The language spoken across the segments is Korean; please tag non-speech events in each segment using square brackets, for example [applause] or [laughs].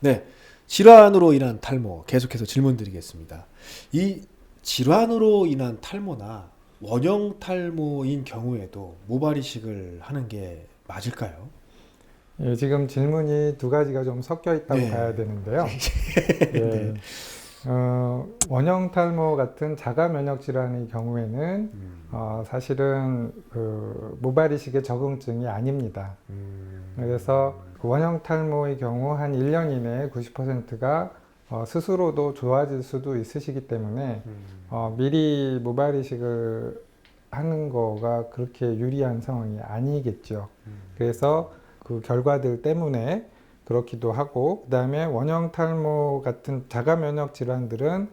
네. 질환으로 인한 탈모 계속해서 질문 드리겠습니다. 이 질환으로 인한 탈모나 원형 탈모인 경우에도 모발 이식을 하는 게 맞을까요? 예, 지금 질문이 두 가지가 좀 섞여 있다고 네. 봐야 되는데요. [laughs] 예, 네. 어, 원형 탈모 같은 자가 면역 질환의 경우에는 음, 어, 사실은 그 모발 이식의 적응증이 아닙니다. 음, 그래서 그 원형 탈모의 경우 한 1년 이내에 90%가 어, 스스로도 좋아질 수도 있으시기 때문에 음, 어, 미리 모발 이식을 하는 거가 그렇게 유리한 상황이 아니겠죠. 음, 그래서 그 결과들 때문에 그렇기도 하고 그다음에 원형 탈모 같은 자가 면역 질환들은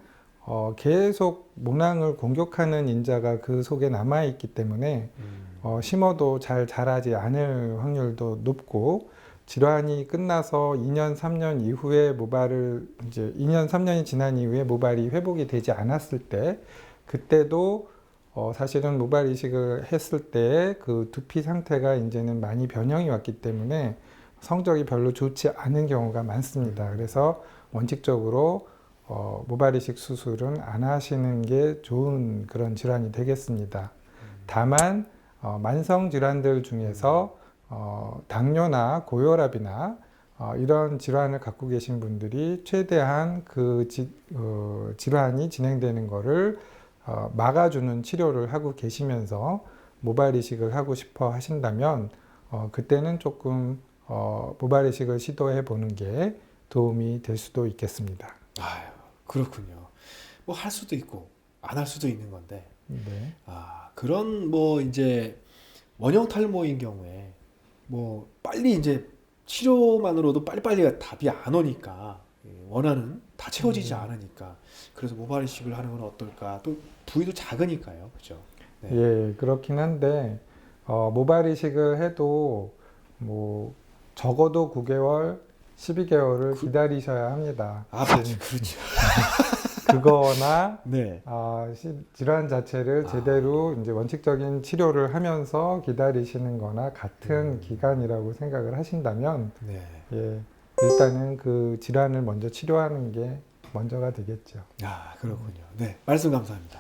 어, 계속 모낭을 공격하는 인자가 그 속에 남아 있기 때문에 음, 어, 심어도 잘 자라지 않을 확률도 높고 질환이 끝나서 2년, 3년 이후에 모발을 이제 2년, 3년이 지난 이후에 모발이 회복이 되지 않았을 때 그때도 어, 사실은 모발 이식을 했을 때 그 두피 상태가 이제는 많이 변형이 왔기 때문에 성적이 별로 좋지 않은 경우가 많습니다. 그래서 원칙적으로 어, 모발 이식 수술은 안 하시는 게 좋은 그런 질환이 되겠습니다. 다만 어, 만성 질환들 중에서 어, 당뇨나 고혈압이나 어, 이런 질환을 갖고 계신 분들이 최대한 그 지, 어, 질환이 진행되는 거를 어, 막아주는 치료를 하고 계시면서 모발 이식을 하고 싶어 하신다면 어, 그때는 조금 어, 모발 이식을 시도해 보는 게 도움이 될 수도 있겠습니다. 아유, 그렇군요. 뭐 할 수도 있고 안 할 수도 있는 건데 네. 아, 그런 뭐 이제 원형 탈모인 경우에 뭐 빨리 이제 치료만으로도 빨리빨리 답이 안 오니까 예, 원하는 다 채워지지 않으니까 그래서 모발 이식을 하는 건 어떨까? 또 부위도 작으니까요, 그죠? 네. 예, 그렇긴 한데 어, 모발 이식을 해도 뭐 적어도 9개월, 12개월을 기다리셔야 합니다. 아, 맞죠, 그렇죠. [laughs] 그거나 네. 아, 시- 질환 자체를 아. 제대로 이제 원칙적인 치료를 하면서 기다리시는 거나 같은 음. 기간이라고 생각을 하신다면 네. 예, 일단은 그 질환을 먼저 치료하는 게 먼저가 되겠죠. 아, 그렇군요. 네, 말씀 감사합니다.